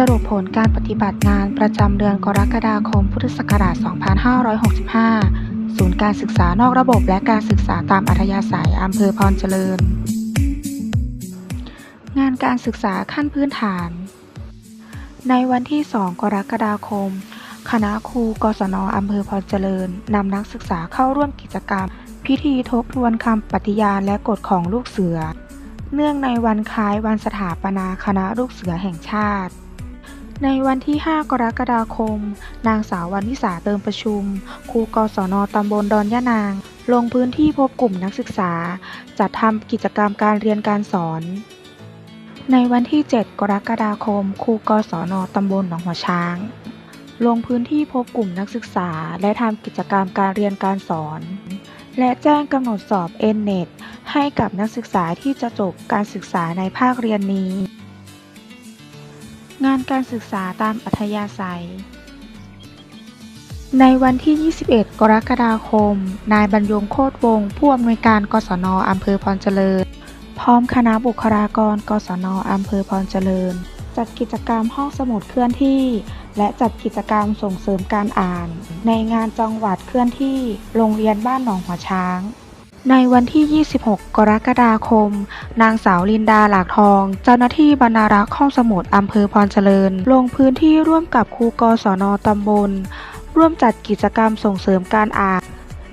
สรุปผลการปฏิบัติงานประจำเดือนกรกฎาคมพุทธศักราช 2565 ศูนย์การศึกษานอกระบบและการศึกษาตามอัธยาศัยอำเภอพรเจริญ งานการศึกษาขั้นพื้นฐาน ในวันที่ 2 กรกฎาคม คณะครูกศนอำเภอพรเจริญนำนักศึกษาเข้าร่วมกิจกรรม พิธีทบทวนคำปฏิญาณและกฎของลูกเสือ เนื่องในวันคล้ายวันสถาปนาคณะลูกเสือแห่งชาติ ในวันที่ 5 กรกฎาคม นางสาววันวิสาเติมประชุม ครูกศนตำบลดอนยะนาง ลงพื้นที่พบกลุ่มนักศึกษา จัดทำกิจกรรมการเรียนการสอน ในวันที่ 7 กรกฎาคม ครูกศนตำบลหนองหัวช้าง ลงพื้นที่พบกลุ่มนักศึกษา และทำกิจกรรมการเรียนการสอน และแจ้งกำหนดสอบ n n e t ให้กับนักศึกษาที่จะจบการศึกษาในภาคเรียนนี้ งานการศึกษาตามอัธยาศัย ในวันที่ 21 กรกฎาคม นายบรรยงโคตรวงศ์ผู้อำนวยการกศนอำเภอพรเจริญ พร้อมคณะบุคลากรกศนอำเภอพรเจริญ จัดกิจกรรมห้องสมุดเคลื่อนที่ และจัดกิจกรรมส่งเสริมการอ่าน ในงานจังหวัดเคลื่อนที่ โรงเรียนบ้านหนองหัวช้าง ในวันที่ 26 กรกฎาคม นางสาวลินดาหลากทอง เจ้าหน้าที่บรรณารักษ์ห้องสมุดอำเภอพรเจริญ ลงพื้นที่ร่วมกับครูกศนตำบล ร่วมจัดกิจกรรมส่งเสริมการอ่าน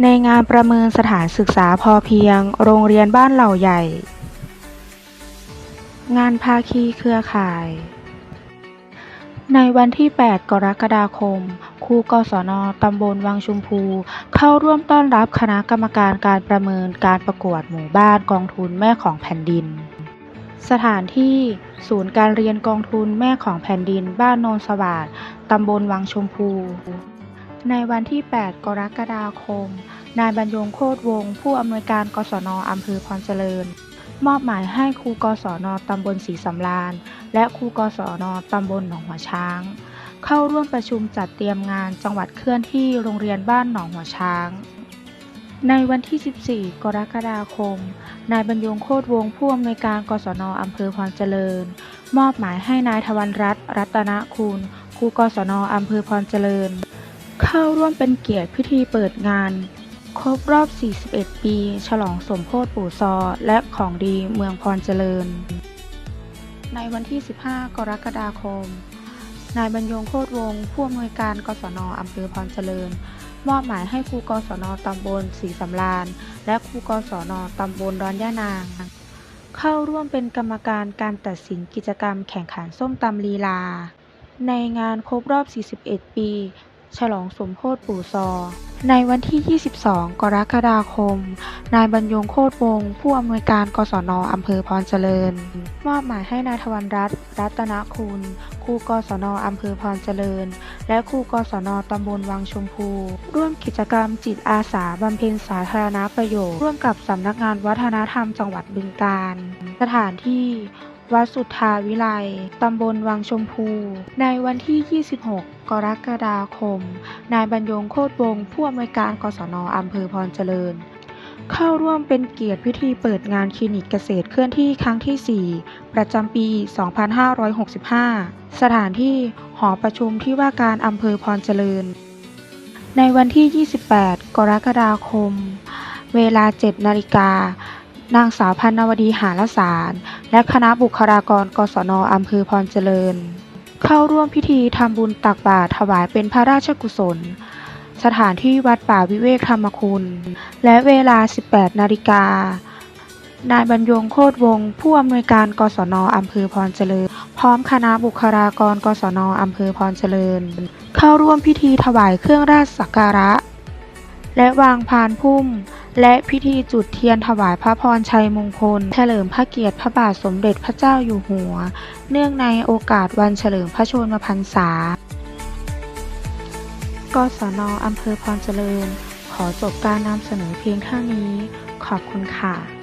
ในงานประเมินสถานศึกษาพอเพียง โรงเรียนบ้านเหล่าใหญ่ งานภาคีเครือข่าย ในวันที่ 8 กรกฎาคม ครูกศน ตำบลวังชุมพู เข้าร่วมต้อนรับคณะกรรมการการประเมินการประกวดหมู่บ้านกองทุนแม่ของแผ่นดิน สถานที่ศูนย์การเรียนกองทุนแม่ของแผ่นดินบ้านโนนสวัสดตำบลวังชมพู ในวันที่ 8 กรกฎาคม นายบรรยงโคตรวงศ์ผู้อำนวยการกศนอำเภอพรเจริญ มอบหมายให้ครูกศนตำบลศรีสำราญ และครูกศนตำบลหนองหัวช้าง เข้าร่วมประชุมจัดเตรียมงานจังหวัดเคลื่อนที่โรงเรียนบ้านหนองหัวช้าง ในวันที่ 14 กรกฎาคม นายบรรยงโคตรวงผู้อำนวยการกศนอำเภอพรเจริญ มอบหมายให้นายทวันรัตน์รัตนคุณครูกศนอำเภอพรเจริญ เข้าร่วมเป็นเกียรติพิธีเปิดงาน ครบรอบ 41 ปี ฉลองสมโพธิปู่ซอ และของดีเมืองพรเจริญ ในวันที่ 15 กรกฎาคม นายบรรยงโคตรวงศ์ผู้อำนวยการกศนอำเภอพรเจริญ มอบหมายให้ครูกศนตำบลศรีสำราญและครูกศนตำบลดอนย่านาง เข้าร่วมเป็นกรรมการการตัดสินกิจกรรมแข่งขันส้มตำลีลา ในงานครบรอบ 41 ปี ฉลองสมโพธิปู่ซอ ในวันที่ 22 กรกฎาคม นายบรรยงโคตรวงศ์ผู้อำนวยการกศนอำเภอพรเจริญ มอบหมายให้นายทวันรัตน์รัตนคุณครูกศนอำเภอพรเจริญ และครูกศนตำบลวังชมพู ร่วมกิจกรรมจิตอาสาบำเพ็ญสาธารณประโยชน์ ร่วมกับสำนักงานวัฒนธรรมจังหวัดบึงกาฬสถานที่ วัดสุทธาวิไลตำบลวังชมพู ในวันที่ 26 กรกฎาคม นายบรรยงโคตรวงศ์ผู้อำนวยการกศนอำเภอพรเจริญ เข้าร่วมเป็นเกียรติพิธีเปิดงานคลินิกเกษตรเคลื่อนที่ครั้งที่ 4 ประจำปี 2565 สถานที่หอประชุมที่ว่าการอำเภอพรเจริญ ในวันที่ 28 กรกฎาคม เวลา 7 นาฬิกานางสาวพันนวดีหารสาร และคณะบุคลากรกศนอำเภอพรเจริญ เข้าร่วมพิธีทำบุญตักบาตรถวายเป็นพระราชกุศล สถานที่วัดป่าวิเวกธรรมคุณ และเวลา 18 นาฬิกา นายบรรยงโคตรวงผู้อำนวยการกศนอำเภอพรเจริญ พร้อมคณะบุคลากรกศนอำเภอพรเจริญ เข้าร่วมพิธีถวายเครื่องราชสักการะ และวางพานพุ่ม และพิธีจุดเทียนถวายพระพรชัยมงคล เฉลิมพระเกียรติพระบาทสมเด็จพระเจ้าอยู่หัว เนื่องในโอกาสวันเฉลิมพระชนมพรรษากศนอำเภอพรเจริญ ขอจบการนำเสนอเพียงเท่านี้ ขอบคุณค่ะ